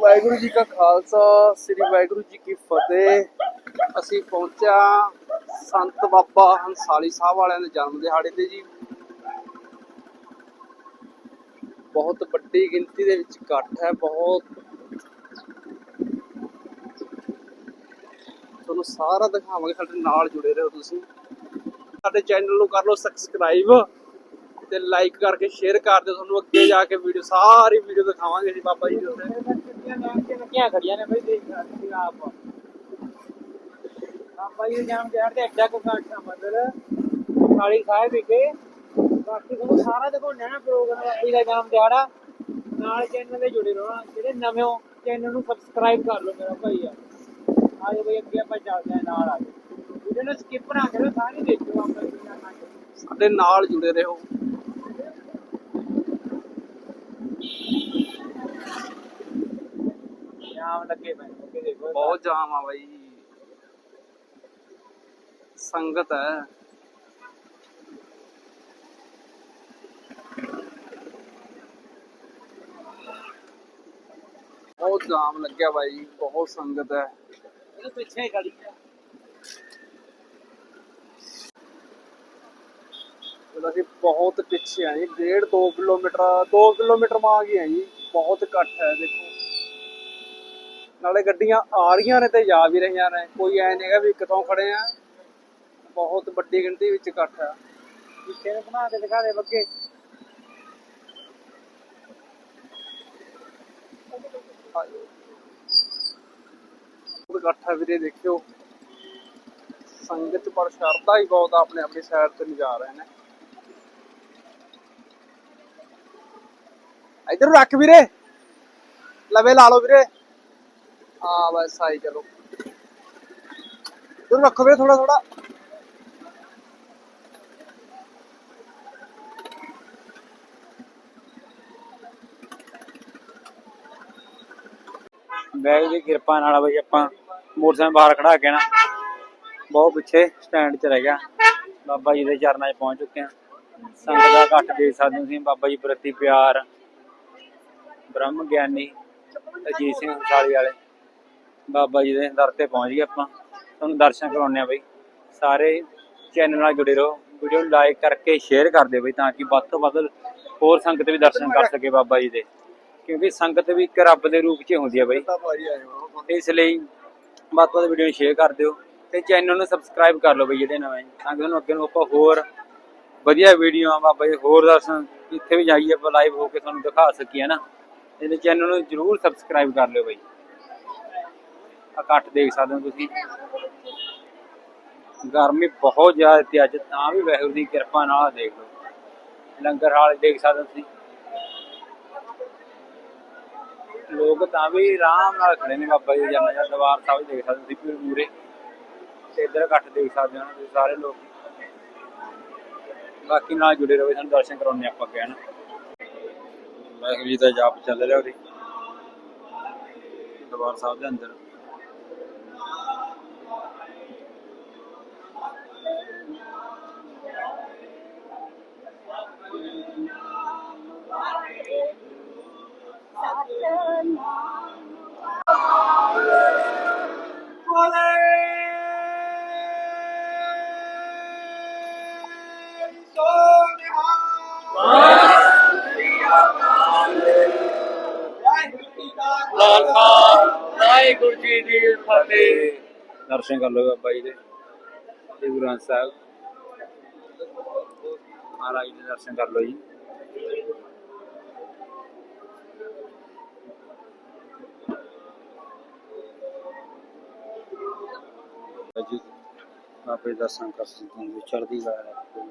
ਵਾਹਿਗੁਰੂ ਜੀ ਕਾ ਖਾਲਸਾ, ਸ੍ਰੀ ਵਾਹਿਗੁਰੂ ਜੀ ਕੀ ਫਤਿਹ। ਅਸੀਂ ਪਹੁੰਚਿਆ ਸੰਤ ਬਾਬਾ ਹੰਸਾਲੀ ਸਾਹਿਬ ਵਾਲਿਆਂ ਦੇ ਜਨਮ ਦਿਹਾੜੇ ਤੇ ਜੀ। ਬਹੁਤ ਵੱਡੀ ਗਿਣਤੀ ਦੇ ਵਿੱਚ ਇਕੱਠ ਹੈ, ਬਹੁਤ। ਤੁਹਾਨੂੰ ਸਾਰਾ ਦਿਖਾਵਾਂਗੇ, ਸਾਡੇ ਨਾਲ ਜੁੜੇ ਰਹੋ ਤੁਸੀਂ। ਸਾਡੇ ਚੈਨਲ ਨੂੰ ਕਰ ਲਓ ਸਬਸਕ੍ਰਾਈਬ ਤੇ ਲਾਈਕ ਕਰਕੇ ਸ਼ੇਅਰ ਕਰ ਦਿਓ। ਤੁਹਾਨੂੰ ਅੱਗੇ ਜਾ ਕੇ ਵੀਡੀਓ ਸਾਰੀ ਵੀਡੀਓ ਦਿਖਾਵਾਂਗੇ ਜੀ ਬਾਬਾ ਜੀ ਦੇ ਉੱਤੇ। ਲੱਗੀਆਂ ਖੜੀਆਂ ਨੇ ਬਈ, ਦੇਖ ਸਕਦੇ ਆਪ। ਆਪਾਂ ਇਹ ਜਾਮ ਜਹਰ ਤੇ ਅੱਡਾ ਕੋ ਕਾਟਾ ਮਤਲਬ ਕਾਲੀ ਸਾਹਿਬ ਵਿਖੇ। ਬਾਕੀ ਤੁਹਾਨੂੰ ਸਾਰਾ ਦਿਖਾਉਣਾ ਨਾ ਪ੍ਰੋਗਰਾਮ ਆਪਣੀ ਦਾ ਜਾਮ ਦਿਹਾੜਾ। ਨਾਲ ਚੈਨਲ ਤੇ ਜੁੜੇ ਰਹੋ, ਜਿਹੜੇ ਨਵੇਂ ਹੋ ਚੈਨਲ ਨੂੰ ਸਬਸਕ੍ਰਾਈਬ ਕਰ ਲਓ ਮੇਰਾ ਭਾਈ ਆ। ਆਜੋ ਬਈ, ਅੱਗੇ ਆਪਾਂ ਚੱਲਦੇ ਹਾਂ ਨਾਲ ਆ ਵੀਡੀਓ ਨੂੰ ਸਕਿਪ ਨਾ ਕਰੋ, ਸਾਰੀ ਦੇਖੋ ਆਪਾਂ ਸਾਡੇ ਨਾਲ ਜੁੜੇ ਰਹੋ। ਜਾਮ ਲੱਗੇ ਪਏ ਨੇ, ਅੱਗੇ ਦੇਖੋ ਬਹੁਤ ਜਾਮ ਆ ਬਾਈ ਸੰਗਤ ਹੈ ਬਹੁਤ ਜਾਮ ਲੱਗਿਆ ਬਾਈ ਬਹੁਤ ਸੰਗਤ ਹੈ ਇਹਦੇ ਪਿੱਛੇ ਹੀ ਖੜੀ ਹੈ ਜਦੋਂ ਅਸੀਂ ਬਹੁਤ ਪਿੱਛੇ ਆਏ ਡੇਢ 2 ਕਿਲੋਮੀਟਰ 2 ਕਿਲੋਮੀਟਰ ਮਾਂ ਗਏ ਆ ਜੀ ਬਹੁਤ ਇਕੱਠ ਹੈ ਦੇਖੋ ਨਾਲੇ ਗੱਡੀਆਂ ਆ ਰਹੀਆਂ ਨੇ ਤੇ ਜਾ ਵੀ ਰਹੀਆਂ ਨੇ। ਕੋਈ ਐ ਨਹੀਂਗਾ ਵੀ ਕਿਤੋਂ ਖੜੇ ਆ। ਬਹੁਤ ਵੱਡੀ ਗਿਣਤੀ ਵਿੱਚ ਇਕੱਠ ਆ। ਪਿੱਛੇ ਨੂੰ ਘੁਮਾ ਕੇ ਦਿਖਾ ਦੇ ਬੱਗੇ। ਬਹੁਤ ਵੀਰੇ, ਦੇਖਿਓ। ਸੰਗਤ ਪਰ ਸ਼ਰਧਾ ਹੀ ਬਹੁਤ ਆ, ਆਪਣੇ ਆਪਣੀ ਸਾਈਡ ਤੇ ਲਿਜਾ ਰਹੇ ਨੇ। ਇਧਰ ਰੱਖ ਵੀਰੇ। ਲਵੇ ਲਾ ਲਓ ਵੀਰੇ। ਆ ਬਸ ਆਈ ਚਲੋ। ਇਧਰ ਰੱਖੋ ਵੀਰੇ ਥੋੜਾ ਥੋੜਾ ਬੈਗ ਦੀ ਕਿਰਪਾ ਨਾਲ ਬਈ ਆਪਾਂ ਮੋਟਰਸਾਈਕਲ ਬਾਹਰ ਖੜਾ ਕੇ ਨਾ, ਬਹੁਤ ਪਿੱਛੇ ਸਟੈਂਡ 'ਚ ਰਹਿ ਗਿਆ। ਬਾਬਾ ਜੀ ਦੇ ਚਰਨਾਂ 'ਚ ਪਹੁੰਚ ਚੁੱਕੇ ਆ ਸੰਗਤ ਦਾ ਇਕੱਠ ਦੇ ਸਕਦੇ ਤੁਸੀਂ, ਬਾਬਾ ਜੀ ਪ੍ਰਤੀ ਪਿਆਰ, ਬ੍ਰਹਮ ਗਿਆਨੀ, ਅਜੀਤ ਸਿੰਘ ਸਾਲੀ ਵਾਲੇ। ਬਾਬਾ ਜੀ ਦੇ ਦਰ ਤੇ ਪਹੁੰਚ ਗਏ ਆਪਾਂ। ਤੁਹਾਨੂੰ ਦਰਸ਼ਨ ਕਰਾਉਣੇ ਆ ਬਈ। ਸਾਰੇ ਚੈਨਲ ਨਾਲ ਜੁੜੇ ਰਹੋ। ਵੀਡੀਓ ਨੂੰ ਲਾਈਕ ਕਰਕੇ ਸ਼ੇਅਰ ਕਰ ਦਿਓ ਬਈ ਤਾਂ ਕਿ ਵੱਧ ਤੋਂ ਵੱਧ ਹੋਰ ਸੰਗਤ ਵੀ ਦਰਸ਼ਨ ਕਰ ਸਕੇ ਬਾਬਾ ਜੀ ਦੇ। ਕਿਉਂਕਿ ਸੰਗਤ ਵੀ ਇੱਕ ਰੱਬ ਦੇ ਰੂਪ 'ਚ ਹੁੰਦੀ ਹੈ ਬਈ। ਇਸ ਲਈ ਵੱਧ ਤੋਂ ਵੱਧ ਵੀਡੀਓ ਨੂੰ ਸ਼ੇਅਰ ਕਰ ਦਿਓ ਤੇ ਚੈਨਲ ਨੂੰ ਸਬਸਕ੍ਰਾਈਬ ਕਰ ਲਓ ਬਈ ਜਿਹੜੇ ਨਵੇਂ ਤਾਂ ਕਿ ਤੁਹਾਨੂੰ ਅੱਗੇ ਨੂੰ ਆਪਾਂ ਹੋਰ ਵਧੀਆ ਵੀਡੀਓ ਬਾਬਾ ਜੀ, ਹੋਰ ਦਰਸ਼ਨ ਜਿੱਥੇ ਵੀ ਜਾਈਏ ਆਪਾਂ ਲਾਈਵ ਹੋ ਕੇ ਤੁਹਾਨੂੰ ਦਿਖਾ ਸਕੀਏ ਨਾ ਇਹਦੇ ਚੈਨਲ ਨੂੰ ਜਰੂਰ ਸਬਸਕ੍ਰਾਈਬ ਕਰ ਲਿਓ ਬਈ। ਇਕੱਠ ਦੇਖ ਸਕਦੇ ਹੋ ਤੁਸੀਂ। ਗਰਮੀ ਬਹੁਤ ਜ਼ਿਆਦਾ ਤੇ ਅੱਜ, ਤਾਂ ਵੀ ਵਾਹਿਗੁਰੂ ਦੀ ਕਿਰਪਾ ਨਾਲ ਦੇਖ ਲਓ। ਲੰਗਰ ਹਾਲ ਦੇਖ ਸਕਦੇ ਤੁਸੀਂ। ਲੋਕ ਤਾਂ ਵੀ ਆਰਾਮ ਨਾਲ ਖੜੇ ਨੇ ਬਾਬਾ ਜੀ ਦੇ ਜਨਮ ਦਾ ਦਰਬਾਰ ਸਾਹਿਬ ਦੇਖ ਸਕਦੇ ਤੁਸੀਂ ਪੂਰੇ ਮੂਰੇ ਤੇ ਇੱਧਰ ਇਕੱਠ ਦੇਖ ਸਕਦੇ ਹੋ ਤੁਸੀਂ ਸਾਰੇ ਲੋਕ। ਬਾਕੀ ਨਾਲ ਜੁੜੇ ਰਹੋ, ਸਾਨੂੰ ਦਰਸ਼ਨ ਕਰਾਉਣੇ ਆਪਾਂ ਅੱਗੇ, ਹਨ। ਵਾਹਿਗੁਰੂ ਜੀ ਦਾ ਜਾਪ ਚੱਲ ਰਿਹਾ ਉਹਦੀ। ਦਰਬਾਰ ਸਾਹਿਬ ਦੇ ਅੰਦਰ। ਵਾਹਿਗੁਰੂ ਜੀ ਦੀ ਫਤਿਹ। ਦਰਸ਼ਨ ਕਰ ਲਓ ਬਾਬਾ ਜੀ ਦੇ ਤੇ ਗੁਰੂ ਗ੍ਰੰਥ ਸਾਹਿਬ। ਮਹਾਰਾਜ ਦੇ ਦਰਸ਼ਨ ਕਰ ਲਓ ਜੀ। ਜੀ ਆਪੇ ਦਰਸ਼ਨ ਕਰ ਸਕਦੇ ਹਾਂ, ਚੜ੍ਹਦੀ ਕਲਾ ਰੱਖੋ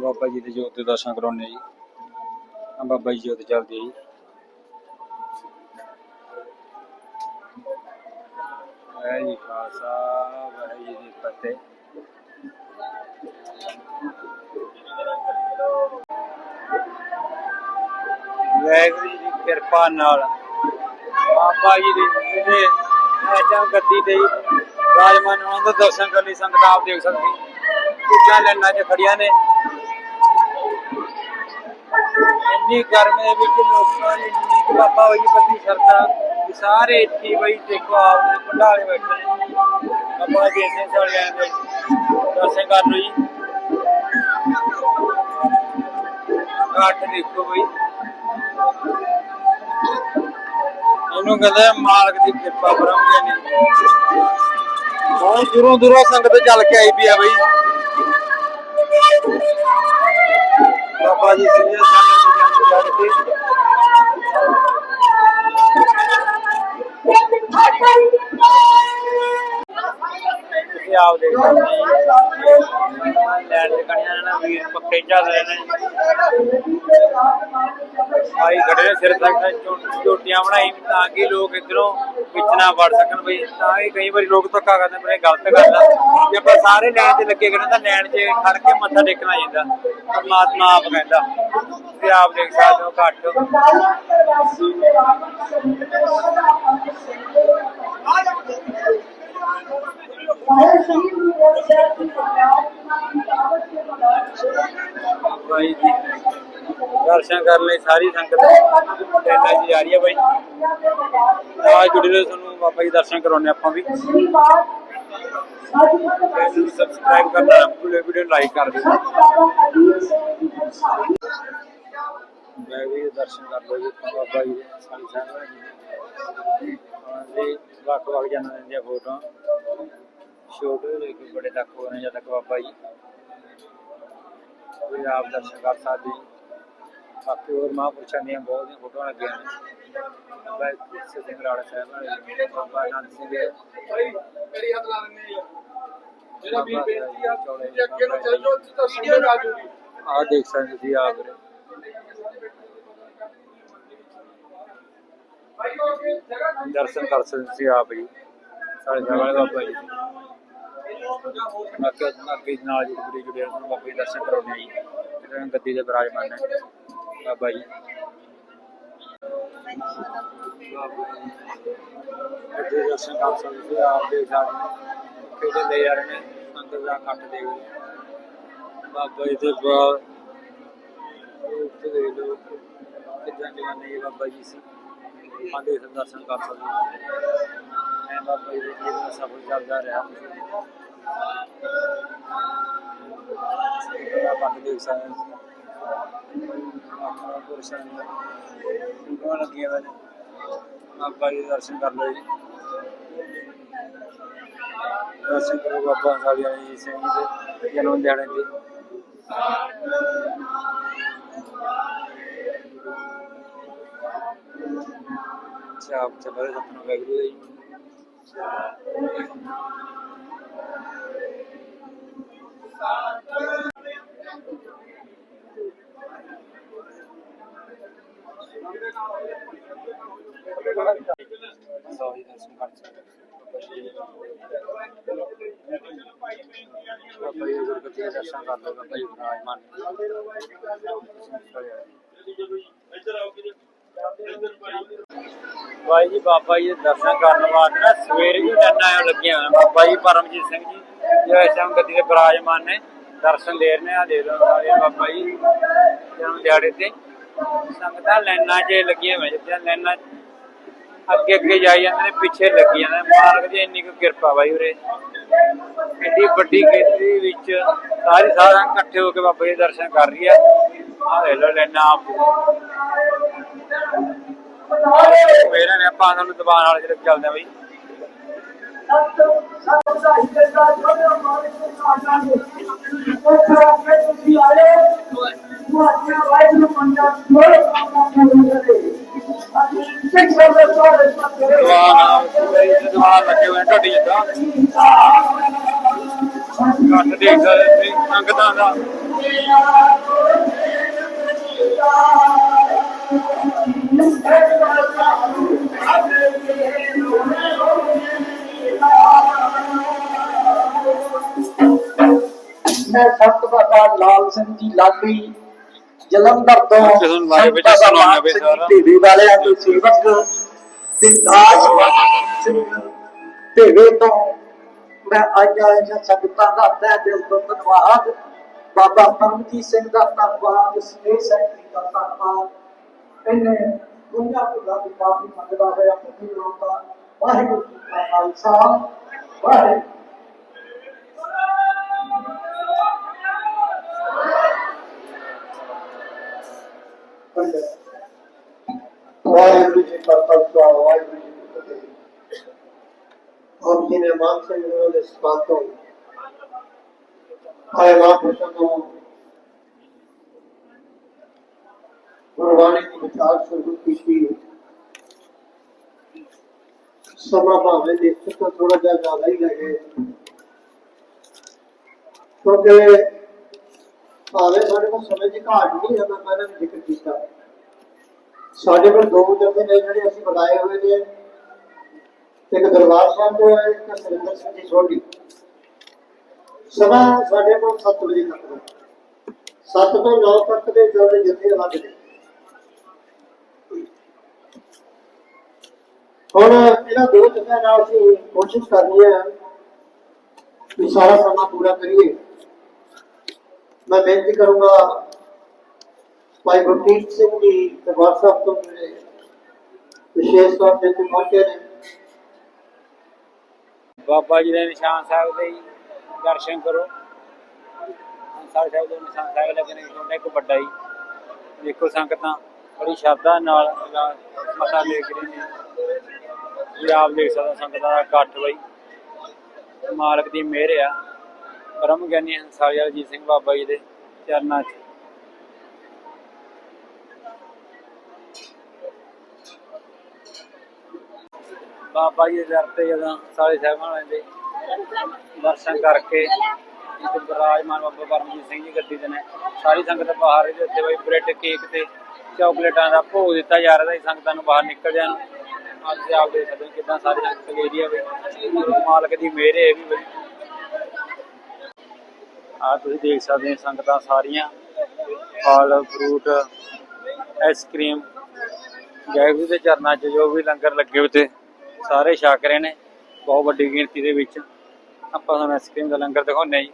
ਬਾਬਾ ਜੀ ਦੇ ਜੋਤ ਦੇ ਦਰਸ਼ਨ ਕਰਾਉਣੇ ਜੀ। ਆ ਬਾਬਾ ਜੀ ਜੋਤ ਚੱਲਦੀ ਹੈ ਜੀ। ਵਾਹਿਗੁਰੂ ਜੀ ਖਾਲਸਾ, ਵਾਹਿਗੁਰੂ ਜੀ ਦੀ ਫਤਿਹ। ਵਾਹਿਗੁਰੂ ਜੀ ਦੀ ਕਿਰਪਾ ਨਾਲ ਬਾਬਾ ਜੀ ਦੇ ਜਿਹੜੇ ਐਜਾਂ ਗੱਦੀ ਤੇ ਰਾਜਮਾਨ ਉਹਨਾਂ ਦਾ ਦਰਸ਼ਨ ਕਰਨ ਲਈ ਸੰਗਤ ਆਪ ਦੇਖ ਸਕਦੀ। ਉੱਚਾ ਲੈਣਾ 'ਚ ਖੜੀਆਂ ਨੇ। ਇੰਨੀ ਗਰਮੀ ਦੇ ਵਿੱਚ ਲੋਕਾਂ ਦੀ ਇੰਨੀ ਕੁ ਬਾਬਾ ਹੋਈ ਬੱਦੀ ਸ਼ਰਧਾ ਸਾਰੇ ਇੱਥੇ ਬਈ ਦੇਖੋ ਆਪ ਦੇ ਭੰਡਾਰੇ ਬੈਠੇ ਨੇ। ਬਾਬਾ ਜੀ ਇਸੇ ਸਾਲ ਆਏ ਨੇ ਦਰਸ਼ਨ ਕਰ ਲਓ ਜੀ। ਘਾਟ ਦੇਖੋ ਬਈ। ਇਹਨੂੰ ਕਹਿੰਦੇ ਮਾਲਕ ਦੀ ਕਿਰਪਾ ਬਰਮਗੇ ਨੇ ਬਹੁਤ ਦੂਰੋਂ ਦੂਰੋਂ ਸੰਗਤ ਚੱਲ ਕੇ ਆਈ ਵੀ ਆ ਬਈ। ਬਾਬਾ ਜੀ ਸਿੰਘ ਸਾਨੂੰ ਦੀ ਜਨ ਕੇ ਆਪ ਦੇਖ ਲੈਣ ਦੇ ਕਣੀਆਂ ਨਾ ਵੀਰ ਪੱਕੇ ਚੱਲ ਰਹੇ ਨੇ। ਆਈ ਖੜੇ ਨੇ ਸਿਰ ਤੱਕ ਝੋ- ਝੋਟੀਆਂ ਬਣਾਈ ਤਾਂ ਕਿ ਲੋਕ ਇਧਰੋਂ ਵਿੱਚ ਨਾ ਵੜ ਸਕਣ ਬਈ। ਤਾਂ ਇਹ ਕਈ ਵਾਰੀ ਲੋਕ ਧੱਕਾ ਕਰਦੇ ਪਰ ਇਹ ਗਲਤ ਗੱਲ ਆ। ਜੇ ਸਾਰੇ ਲੈਣ 'ਚ ਲੱਗੇ ਖੜੇ ਲੈਣ 'ਚ ਖੜ ਕੇ ਮੱਥਾ ਟੇਕਣਾ ਜਾਂਦਾ। ਪਰਮਾਤਮਾ ਆਪ ਕਹਿੰਦਾ। ਤੁਸੀਂ ਆਪ ਦੇਖ ਸਕਦੇ ਹੋ ਘੱਟ। ਬਾਈ ਜੀ, ਦਰਸ਼ਨ ਕਰਨ ਲਈ ਸਾਰੀ ਸੰਗਤ ਟ੍ਰੇਨਾਂ 'ਚ ਆ ਰਹੀ ਹੈ ਬਾਈ। ਆ ਜੁੜੇ ਰਹੋ ਤੁਹਾਨੂੰ ਬਾਬਾ ਜੀ ਦਰਸ਼ਨ ਕਰਾਉਣੇ ਆਪਾਂ ਵੀ। ਚੈਨਲ ਸਬਸਕ੍ਰਾਈਬ ਕਰਨਾ ਨਾ ਭੁੱਲਿਓ ਵੀਡੀਓ ਲਾਈਕ ਕਰ ਦਿਓ ਮੈਂ ਵੀ ਦਰਸ਼ਨ ਕਰ ਲਓ ਜੀ, ਬਾਬਾ ਜੀ ਦੇ ਸਾਰੀ ਸੰਗਤ ਜੀ ਦੇ ਵੱਖ ਵੱਖ ਜਨਾਂ ਦੀਆਂ ਫੋਟੋਆਂ ਛੋਟੇ ਲੈ ਕੇ ਬੜੇ ਤੱਕ ਹੋ ਰਹੇ ਜਦ ਤੱਕ ਬਾਬਾ ਜੀ। ਕੋਈ ਆਪ ਦਰਸ਼ਨ ਕਰ ਸਕਦੇ ਜੀ ਬਾਕੀ ਹੋਰ ਮਹਾਂਪੁਰਸ਼ਾਂ ਦੀਆਂ ਬਹੁਤ ਦੀਆਂ ਫੋਟੋਆਂ ਲੱਗੀਆਂ ਨੇ। ਬਾਬਾ ਕਿਸੇ ਸਿੰਘ ਰਾੜਾ ਸਾਹਿਬ ਵਾਲੇ ਬਾਬਾ ਆਨੰਦ ਸਿੰਘ ਮੇਰੀ ਹੱਥ ਲਾ ਲੈਣੇ ਜਿਹੜਾ ਵੀਰ ਬੇਨਤੀ ਆ ਜੇ ਅੱਗੇ ਨੂੰ ਚੱਲ ਜਾਓ ਤਾਂ ਵੀਡੀਓ ਆ ਜੂਗੀ ਆਹ ਦੇਖ ਸਕਦੇ ਤੁਸੀਂ ਆਪ ਖਾਲੀ ਦਰਸ਼ਨ ਕਰ ਸਕਦੇ ਤੁਸੀਂ ਆਪ ਜੀ। ਸਾਡੇ ਜਗ੍ਹਾ ਵਾਲੇ ਬਾਬਾ ਜੀ। ਅੱਗੇ ਅੱਗੇ ਨਾਲ ਜੀ ਜੁੜੇ ਜੁੜੇ ਹਨ ਬਾਬਾ ਜੀ ਦਰਸ਼ਨ ਕਰਾਉਣੇ ਜੀ। ਗੱਦੀ ਦੇ ਵਿਰਾਜਮਾਨ ਨੇ। ਬਾਬਾ ਜੀ ਅੱਗੇ ਦਰਸ਼ਨ ਕਰ ਸਕਦੇ ਆਪ ਦੇਖ ਸਕਦੇ ਕਿਹੜੇ ਲੈ ਜਾ ਰਹੇ ਨੇ ਅੰਦਰ ਦਾ ਕੱਟ ਦੇਖ ਬਾਬਾ ਜੀ ਦੇ ਬਾਅਦ ਉੱਥੇ ਦੇਖ ਲਓ ਕਿੱਦਾਂ ਜਵਾਨੇ ਬਾਬਾ ਜੀ ਸੀ। ਆਦੇ ਦਰਸ਼ਨ ਕਰ ਸਕਦੇ ਮੈਂ ਬਾਬਾ ਜੀ ਦੇ ਜੀਵਨ ਦਾ ਸਫਰ ਚੱਲਦਾ ਰਿਹਾ। ਸਿੱਖਦਾ ਪੱਟ ਦੇਖ ਸਕਦੇ ਫੋਟੋਆਂ ਲੱਗੀਆਂ ਹੋਈਆਂ ਨੇ ਬਾਬਾ ਜੀ ਦੇ ਦਰਸ਼ਨ ਕਰ ਲਓ ਜੀ ਦਰਸ਼ਨ ਕਰੋ ਬਾਬਾ ਸਾਲੀਆਂ ਜੀ ਸਿੰਘ ਜੀ ਦੇ ਜਨਮ ਦਿਹਾੜੇ ਤੇ ਚਾਪ ਚੱਲ ਸਤਨਾਮ ਵਾਹਿਗੁਰੂ ਦਾ ਜੀ ਸੌਰੀ ਦਰਸ਼ਨ ਕਰ ਬਾਬਾ ਜੀ ਗੁਰਗੱਦੀ ਦੇ ਦਰਸ਼ਨ ਕਰ ਲਓ ਬਾਬਾ ਜੀ ਵਿਰਾਜਮਾਨ ਭਾਈ ਜੀ ਬਾਬਾ ਜੀ ਦੇ ਦਰਸ਼ਨ ਕਰਨ ਵਾਸਤੇ ਨਾ ਸਵੇਰੇ ਹੀ ਲਾਈਨਾਂ ਲੱਗੀਆਂ ਹੋਈਆਂ ਬਾਬਾ ਜੀ, ਪਰਮਜੀਤ ਸਿੰਘ ਜੀ, ਜੋ ਇਸ ਟਾਈਮ ਗੱਦੀ ਦੇ ਬਰਾਜਮਾਨ ਨੇ, ਦਰਸ਼ਨ ਦੇ ਰਹੇ ਆ ਦੇ ਦੋ ਸਾਰੇ ਬਾਬਾ ਜੀ ਜਨਮ ਦਿਹਾੜੇ ਤੇ। ਸੰਗਤਾਂ ਲਾਈਨਾਂ 'ਚ ਲੱਗੀਆਂ ਹੋਈਆਂ ਜਿੱਦਾਂ ਲਾਈਨਾਂ ਅੱਗੇ ਅੱਗੇ ਜਾਈ ਜਾਂਦੇ ਨੇ, ਪਿੱਛੇ ਲੱਗੀ ਜਾਂਦੇ ਮਾਲਕ ਦੀ ਇੰਨੀ ਕੁ ਕਿਰਪਾ ਬਾਈ ਉਰੇ। ਐਡੀ ਵੱਡੀ ਗਿਣਤੀ ਵਿੱਚ ਸਾਰੀ ਸਾਰਿਆਂ ਇਕੱਠੇ ਹੋ ਕੇ ਬਾਬਾ ਦੇ ਦਰਸ਼ਨ ਕਰ ਰਹੀ ਆ। ਆ ਲੈ ਲੋ ਲੈਣਾ ਆਪ ਮੇਰੇ ਨੇ ਆਪਾਂ ਤੁਹਾਨੂੰ ਦੁਕਾਨ ਵਾਲੇ ਜਿਹੜੇ ਚੱਲਦੇ ਆ ਬਈ। ਦੁਕਾਨ ਆ ਦੁਕਾਨ ਲੱਗੇ ਹੋਏ ਨੇ ਢੋਡੀ ਜਿੱਦਾਂ ਘੱਟ ਦੇਖ ਸਕਦੇ ਤੁਸੀਂ ਸੰਗਤਾਂ ਦਾ ਮੈਂ ਸਤ ਬਾਬਾ ਲਾਲ ਸਿੰਘ ਜੀ ਲਾਡੀ ਜਲੰਧਰ ਤੋਂ ਸੰਤ ਬਾਬਾ ਸੁਣਾਉਣਾ ਵੀ ਸਿੰਘ ਸਾਰਾ। ਢੇਵੇ ਵਾਲਿਆਂ ਦੇ ਸੇਵਕ ਤੇ ਦਾਸ ਸਿੰਘ ਢੇਵੇ ਤੋਂ ਮੈਂ ਅੱਜ ਆਇਆ ਸੰਗਤਾਂ ਦਾ ਤਹਿ ਦਿਲ ਤੋਂ ਧੰਨਵਾਦ। ਬਾਬਾ ਪਰਮਜੀਤ ਸਿੰਘ ਦਾ ਧੰਨਵਾਦ ਸਨੇਹ ਸਿੰਘ ਜੀ ਦਾ ਧੰਨਵਾਦ। ਇਹਨੇ ਦੁਨੀਆ ਤੋਂ ਦਾ ਕਾਫੀ ਮੰਗਦਾ ਹੋਇਆ ਪਤੀ ਲੋਕਾਂ ਵਾਹਿਗੁਰੂ ਜੀ ਕਾ ਖਾਲਸਾ। ਵਾਹਿਗੁਰੂ ਵਾਹਿਗੁਰੂ ਜੀ ਕਾ ਖਾਲਸਾ, ਵਾਹਿਗੁਰੂ ਜੀ ਕੀ ਫਤਿਹ। ਆਪ ਜੀ ਨੇ ਮਾਨ ਸਿੰਘ ਜੀ ਦੇ ਸਪਾਤ ਆਏ ਮਹਾਂਪੁਰਸ਼ਾਂ ਤੋਂ ਗੁਰਬਾਣੀ ਦੀ ਵਿਚਾਰ ਸ਼ੁਰੂ ਕੀਤੀ ਸਮਾਂ ਭਾਵੇਂ ਦੇਖੋ ਤੋਂ ਥੋੜਾ ਜਿਹਾ ਜ਼ਿਆਦਾ ਹੀ ਲੱਗੇ ਕਿਉਂਕਿ ਭਾਵੇਂ ਸਾਡੇ ਕੋਲ ਸਮੇਂ ਦੀ ਘਾਟ ਨਹੀਂ ਹੈ, ਮੈਂ ਪਹਿਲਾਂ ਵੀ ਜ਼ਿਕਰ ਕੀਤਾ। ਸਾਡੇ ਕੋਲ ਦੋ ਜਥੇ ਨੇ ਜਿਹੜੇ ਅਸੀਂ ਬਣਾਏ ਹੋਏ ਨੇ। ਇੱਕ ਦਰਬਾਰ ਸਾਹਿਬ ਤੋਂ ਹੈ ਇੱਕ ਸਰਿੰਦਰ ਸਿੰਘ ਦੀ ਸੋਢੀ। ਸਮਾਂ ਸਾਡੇ ਕੋਲ 7 ਵਜੇ ਤੱਕ ਹੈ। 7 ਤੋਂ 9 ਤੱਕ ਦੇ ਜਿਹੜੇ ਜਥੇ ਅਲੱਗ ਨੇ ਹੁਣ ਇਹਨਾਂ ਦੋ ਜਥਿਆਂ ਨਾਲ ਅਸੀਂ ਕੋਸ਼ਿਸ਼ ਕਰਨੀ ਹੈ ਕਿ ਸਾਰਾ ਸਮਾਂ ਪੂਰਾ ਕਰੀਏ। ਮੈਂ ਬੇਨਤੀ ਕਰੂੰਗਾ ਭਾਈ ਗੁਰਪ੍ਰੀਤ ਸਿੰਘ ਜੀ ਦਰਬਾਰ ਸਾਹਿਬ ਤੋਂ ਮੇਰੇ ਵਿਸ਼ੇਸ਼ ਤੌਰ ਤੇ ਪਹੁੰਚੇ ਨੇ। ਬਾਬਾ ਜੀ ਦੇ ਨਿਸ਼ਾਨ ਸਾਹਿਬ ਦੇ ਹੀ ਦਰਸ਼ਨ ਕਰੋ। ਸਾਹਿਬ ਸਾਹਿਬ ਦੇ ਨਿਸ਼ਾਨ ਸਾਹਿਬ ਲੱਗੇ ਨੇ ਛੋਟਾ ਇੱਕ ਵੱਡਾ ਹੀ ਦੇਖੋ ਸੰਗਤਾਂ, ਬੜੀ ਸ਼ਰਧਾ ਨਾਲ ਲਾ- ਮੱਥਾ ਟੇਕ ਰਹੇ ਨੇ। ਜੀ ਆਪ ਦੇਖ ਸਕਦੇ ਸੰਗਤਾਂ ਦਾ ਇਕੱਠ ਬਈ। ਮਾਲਕ ਦੀ ਮਿਹਰ ਆ। ਬ੍ਰਹਮ ਗਿਆਨੀ ਹੰਸਾਲੀ ਅਜੀਤ ਸਿੰਘ ਬਾਬਾ ਜੀ ਦੇ ਚਰਨਾਂ 'ਚ। ਬਾਬਾ ਜੀ ਦੇ ਦਰ ਤੇ ਜਦੋਂ ਸਾਲੇ ਸਾਹਿਬਾਨ ਆਉਂਦੇ ਦਰਸ਼ਨ ਕਰਕੇ ਇੱਕ ਬਰਾਜਮਾਨ ਬਾਬਾ ਪਰਮਜੀਤ ਸਿੰਘ ਜੀ ਗੱਦੀ ਦੇ ਨੇ, ਸਾਰੀ ਸੰਗਤ ਬਾਹਰ ਇਹਦੇ ਉੱਤੇ ਬਈ ਬ੍ਰੈਡ ਕੇਕ ਤੇ ਚਾਕਲੇਟਾਂ ਦਾ ਭੋਗ ਦਿੱਤਾ ਜਾ ਰਿਹਾ ਸੀ, ਸੰਗਤਾਂ ਨੂੰ ਬਾਹਰ ਨਿਕਲ ਜਾਣ। ਅੱਜ ਆਪ ਦੇ ਸਕਦੇ ਕਿਦਾਂ ਸਾਰੀ ਸੰਗਤ ਗਈ ਦੀ ਮਾਲਕ ਦੀ ਮਿਹਰ ਹੈ ਵੀ ਬਈ ਆ ਤੁਸੀਂ ਦੇਖ ਸਕਦੇ ਹੋ ਸੰਗਤਾਂ ਸਾਰੀਆਂ। ਫਲ ਫਰੂਟ ਆਈਸਕ੍ਰੀਮ ਗੈਗੂ ਦੇ ਚਰਨਾਂ 'ਚ ਜੋ ਵੀ ਲੰਗਰ ਲੱਗੇ ਹੋਏ ਤੇ ਸਾਰੇ ਛਕ ਰਹੇ ਨੇ। ਬਹੁਤ ਵੱਡੀ ਗਿਣਤੀ ਦੇ ਵਿੱਚ ਆਪਾਂ ਤੁਹਾਨੂੰ ਆਈਸਕ੍ਰੀਮ ਦਾ ਲੰਗਰ ਦਿਖਾਉਂਦੇ ਹਾਂ ਜੀ।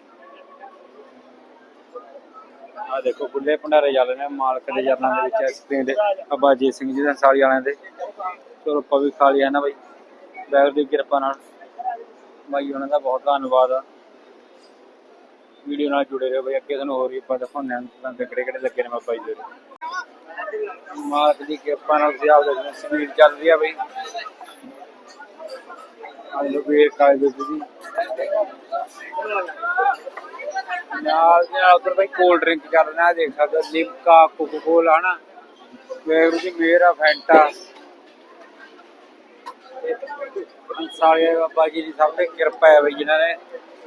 ਆ ਦੇਖੋ ਖੁੱਲੇ ਭੰਡਾਰੇ ਚੱਲ ਰਹੇ ਨੇ ਮਾਲਕ ਦੇ ਚਰਨਾਂ ਦੇ ਵਿੱਚ ਆਈਸਕ੍ਰੀਮ ਦੇ। ਬਾਬਾ ਅਜੀਤ ਸਿੰਘ ਜੀ ਦੇ ਸਾਲੀ ਵਾਲਿਆਂ ਦੇ। ਚਲੋ, ਆਪਾਂ ਵੀ ਖਾ ਲਿਆ ਨਾ ਬਾਈ। ਬੈਗ ਦੀ ਕਿਰਪਾ ਨਾਲ ਬਾਈ ਉਹਨਾਂ ਦਾ ਬਹੁਤ ਧੰਨਵਾਦ ਆ। ਵੀਡੀਓ ਨਾਲ ਜੁੜੇ ਰਹੋ ਬਈ। ਅੱਗੇ ਤੁਹਾਨੂੰ ਹੋਰ ਵੀ ਆਪਾਂ ਦਿਖਾਉਂਦੇ ਹਾਂ। ਲੰਗਰ ਕਿਹੜੇ ਕਿਹੜੇ ਲੱਗੇ ਨੇ ਬਾਬਾ ਜੀ ਦੇ। ਮਾਲਕ ਦੀ ਕਿਰਪਾ ਨਾਲ ਤੁਸੀਂ ਆਪਦੇ ਜਿਵੇਂ ਚੱਲ ਰਹੀ ਆ ਬਈ। ਅੱਜ ਵੀਰ ਕਾਲੇ ਜੀ। ਨਾਲ ਦੇ ਨਾਲ ਉਧਰ ਬਈ ਕੋਲਡ ਡਰਿੰਕ ਚੱਲ ਰਿਹਾ। ਦੇਖ ਸਕਦੇ ਹੋ ਲਿਮਕਾ ਕੋਕੋ ਕੋਲਾ ਹਨਾ? ਵੇਰੂ ਜੀ, ਮੇਰਾ ਫੈਂਟਾ ਸਾਰੇ ਬਾਬਾ ਜੀ ਦੀ ਸਭ ਤੇ ਕਿਰਪਾ ਹੈ ਬਈ, ਜਿਨ੍ਹਾਂ ਨੇ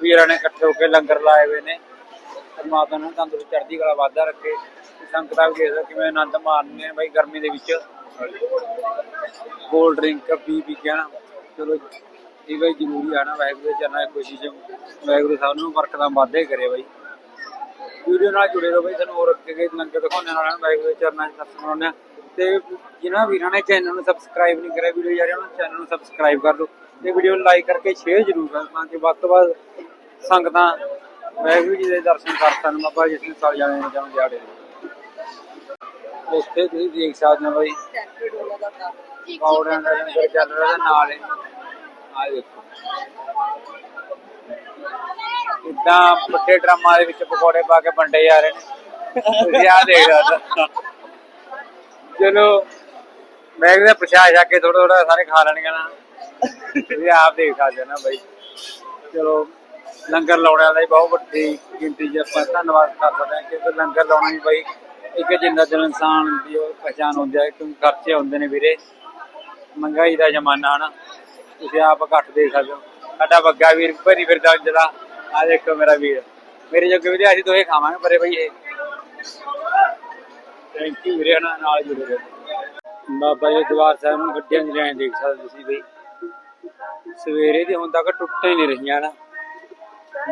ਵੀਰਾਂ ਨੇ ਇਕੱਠੇ ਹੋ ਕੇ ਲੰਗਰ ਲਾਏ ਹੋਏ ਨੇ। ਪਰਮਾਤਮਾ ਨੂੰ ਤੰਦਰੁਸਤ ਚੜ੍ਹਦੀ ਕਲਾ ਵਾਧਾ ਰੱਖੇ। ਤੇ ਸੰਗਤਾਂ ਵੀ ਦੇਖੋ ਕਿਵੇਂ ਆਨੰਦ ਮਾਣਦੇ ਨੇ ਬਈ ਗਰਮੀ ਦੇ ਵਿੱਚ। ਕੋਲਡ ਡਰਿੰਕ, ਪੀ ਪੀ ਕੇ ਨਾ ਚਲੋ, ਇਹ ਬਈ ਜ਼ਰੂਰੀ ਆ ਵਾਹਿਗੁਰੂ ਦੇ ਚਰਨਾਂ 'ਚ ਕੋਸ਼ਿਸ਼ ਵਾਹਿਗੁਰੂ ਸਾਹਿਬ ਨੂੰ ਬਰਕਤਾਂ ਵਾਧੇ ਕਰੇ ਬਾਈ। ਵੀਡੀਓ ਨਾਲ ਜੁੜੇ ਰਹੋ ਬਈ ਤੁਹਾਨੂੰ ਹੋਰ ਅੱਗੇ ਲੰਗਰ ਦਿਖਾਉਣੇ ਨਾਲ ਵਾਹਿਗੁਰੂ ਦੇ ਚਰਨਾਂ 'ਚ ਦਰਸ਼ਨ ਕਰਾਉਂਦੇ ਤੇ ਜਿਨ੍ਹਾਂ ਵੀਰਾਂ ਨੇ ਚੈਨਲ ਨੂੰ ਸਬਸਕ੍ਰਾਈਬ ਨਹੀਂ ਕਰਿਆ, ਵੀਡੀਓ ਜਾ ਰਹੇ ਉਹਨਾਂ ਚੈਨਲ ਨੂੰ ਸਬਸਕ੍ਰਾਈਬ ਕਰ ਲਓ ਤੇ ਵੀਡੀਓ ਨੂੰ ਲਾਈਕ ਕਰਕੇ ਸ਼ੇਅਰ ਜ਼ਰੂਰ ਕਰ ਤਾਂ ਕਿ ਵੱਧ ਤੋਂ ਵੱਧ ਸੰਗਤਾਂ ਵਾਹਿਗੁਰੂ ਜੀ ਦੇ ਦਰਸ਼ਨ ਕਰ ਸਕਣ ਬਾਬਾ ਜੀ ਸਿੰਘ ਸਾਲ ਜਾਣੇ ਨੇ ਜਮ ਜਾੜੇ ਉੱਥੇ ਤੁਸੀਂ ਦੇਖ ਸਕਦੇ ਹੋ ਬਈ। ਪੌੜਿਆਂ ਦਾ ਲੰਗਰ ਚੱਲ ਰਿਹਾ ਤੇ ਨਾਲ ਹੀ। ਆ ਦੇਖੋ। ਇਦਾਂ ਵੱਡੇ ਡਰਾਮਾਂ ਦੇ ਵਿੱਚ ਪਕੌੜੇ ਪਾ ਕੇ ਵੰਡੇ ਜਾ ਰਹੇ ਨੇ। ਤੁਸੀਂ ਆ ਦੇਖ ਸਕਦੇ ਹੋ। ਚਲੋ ਮੈਂ ਕਿਹਾ ਪ੍ਰਸ਼ਾਦ ਜਾ ਕੇ ਥੋੜਾ ਥੋੜਾ ਸਾਰੇ ਖਾ ਲੈਣਗੇ ਨਾ। ਤੁਸੀਂ ਆਪ ਦੇਖ ਸਕਦੇ ਨਾ ਬਾਈ। ਚਲੋ ਲੰਗਰ ਲਾਉਣ ਵਾਲਾ ਬਹੁਤ ਵੱਡੀ ਗਿਣਤੀ 'ਚ ਆਪਾਂ ਧੰਨਵਾਦ ਕਰ ਸਕਦੇ ਹਾਂ ਕਿਉਂਕਿ ਲੰਗਰ ਲਾਉਣਾ ਹੀ ਬਾਈ ਇੱਕ ਜਿੰਦਾ ਦਿਲ ਇਨਸਾਨ ਦੀ ਉਹ ਪਛਾਣ ਹੁੰਦੀ ਹੈ, ਕਿਉਂਕਿ ਖਰਚੇ ਹੁੰਦੇ ਨੇ ਵੀਰੇ। ਮਹਿੰਗਾਈ ਦਾ ਜ਼ਮਾਨਾ ਨਾ, ਤੁਸੀਂ ਆਪ ਘੱਟ ਦੇ ਸਕਦੇ ਹੋ। ਸਾਡਾ ਬੱਗਾ ਵੀਰ ਭਰੀ ਫਿਰਦਾ ਜਿਹੜਾ ਆ ਦੇਖੋ ਮੇਰਾ ਵੀਰ। ਮੇਰੇ ਜੋਗੇ ਵੀਰੇ ਅਸੀਂ ਦੋਹੇ ਖਾਵਾਂਗੇ, ਪਰੇ ਬਈ ਇਹ ਥੈਂਕ ਯੂ ਵੀਰੇ ਨਾਲ ਜੁੜੇ ਰਹੋ। ਬਾਬਾ ਜੀ ਦਰਬਾਰ ਸਾਹਿਬ ਨੂੰ ਗੱਡੀਆਂ ਦੀ ਦੇਖ ਸਕਦੇ ਤੁਸੀਂ ਬਈ। ਸਵੇਰੇ ਦੇ ਹੁਣ ਤੱਕ ਟੁੱਟੇ ਨਹੀਂ ਰਹੀਆਂ ਨਾ।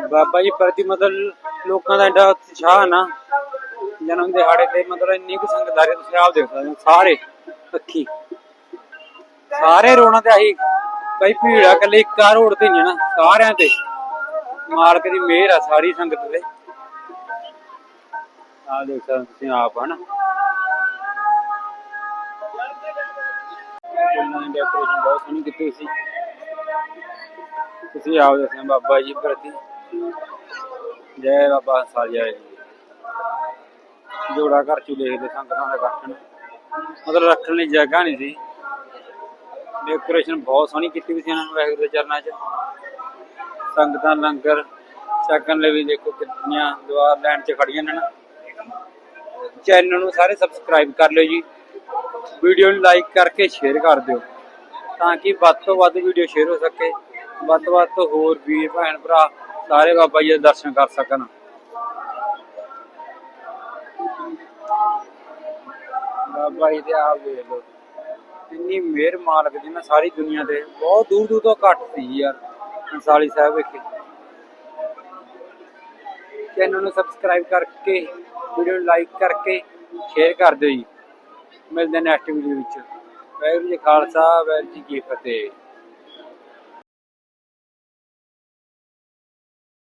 ਬਾਬਾ ਜੀ ਪ੍ਰਤੀ ਮਤਲਬ ਲੋਕਾਂ ਦਾ ਐਡਾ ਉਤਸ਼ਾਹ ਨਾ, ਜਨਮ ਦਿਹਾੜੇ ਤੇ ਮਤਲਬ ਇੰਨੀ ਕੁ ਸੰਗਤ ਆ ਰਹੀ ਤੁਸੀਂ ਆਪ ਦੇਖ ਸਕਦੇ ਹੋ, ਸਾਰੇ ਅੱਖੀ ਸਾਰੇ ਰੋਣਾ ਤੇ ਆਹੀ, ਬਈ ਭੀੜ ਆ, ਇਕੱਲੇ ਇੱਕ ਆ ਰੋਡ ਤੇ ਨਹੀਂ ਨਾ ਸਾਰਿਆਂ ਤੇ। ਮਾਲਕ ਦੀ ਮਿਹਰ ਆ ਸਾਰੀ ਸੰਗਤ ਤੇ। ਆ ਦੇਖ ਸਕਦੇ ਤੁਸੀਂ ਆਪ, ਹਨਾ? ਡੈਕੋਰੇਸ਼ਨ ਬਹੁਤ ਸੋਹਣੀ ਕੀਤੀ ਹੋਈ ਸੀ। ਤੁਸੀਂ ਆਪ ਦੱਸਿਆ ਬਾਬਾ ਜੀ ਪ੍ਰਤੀ ਜੈ ਬਾਬਾ ਸਾਜਿਆ ਜੀ ਜੋੜਾ ਘਰ ਚ ਦੇਖਦੇ ਸੰਗਤਾਂ ਦਾ ਇਕੱਠ ਮਤਲਬ ਰੱਖਣ ਲਈ ਜਗ੍ਹਾ ਨਹੀਂ ਸੀ। ਡੈਕੋਰੇਸ਼ਨ ਬਹੁਤ ਸੋਹਣੀ ਕੀਤੀ ਹੋਈ ਸੀ ਇਹਨਾਂ ਨੇ ਵਾਹਿਗੁਰੂ ਦੇ ਚਰਨਾਂ 'ਚ। ਸੰਗਤਾਂ ਲੰਗਰ ਛਕਣ ਲਈ ਵੀ ਦੇਖੋ ਕਿੰਨੀਆਂ ਦੁਆਰ ਲਾਈਨ 'ਚ ਖੜੀਆਂ ਨੇ ਨਾ। ਚੈਨਲ ਨੂੰ ਸਾਰੇ ਸਬਸਕ੍ਰਾਈਬ ਕਰ ਲਿਓ ਜੀ। ਵੀਡੀਓ ਨੂੰ ਲਾਈਕ ਕਰਕੇ ਸ਼ੇਅਰ ਕਰ ਦਿਓ। ਤਾਂ ਕਿ ਵੱਧ ਤੋਂ ਵੱਧ ਵੀਡੀਓ ਸ਼ੇਅਰ ਹੋ ਸਕੇ। ਵੱਧ ਤੋਂ ਵੱਧ ਹੋਰ ਵੀਰ, ਭੈਣ, ਭਰਾ ਸਾਰੇ ਬਾਬਾ ਜੀ ਦੇ ਦਰਸ਼ਨ ਕਰ ਸਕਣ। ਬਾਬਾ ਜੀ ਦੇ ਆਪ ਵੇਖ ਲਓ। ਇੰਨੀ ਮਿਹਰ ਮਾਲਕ ਦੀ ਨਾ ਸਾਰੀ ਦੁਨੀਆ ਤੇ। ਬਹੁਤ ਦੂਰ ਦੂਰ ਤੋਂ ਘੱਟ ਸੀ ਯਾਰ ਅੰਸਾਲੀ ਸਾਹਿਬ ਵਿਖੇ। ਚੈਨਲ ਨੂੰ ਸਬਸਕ੍ਰਾਈਬ ਕਰਕੇ ਵੀਡੀਓ ਨੂੰ ਲਾਈਕ ਕਰਕੇ ਸ਼ੇਅਰ ਕਰ ਦਿਓ ਜੀ। ਮਿਲਦੇ ਨੇ ਨੈਕਸਟ ਵੀਡੀਓ ਵਿੱਚ। ਵਾਹਿਗੁਰੂ ਜੀ ਖਾਲਸਾ, ਵਾਹਿਗੁਰੂ ਜੀ ਕੀ ਫਤਿਹ।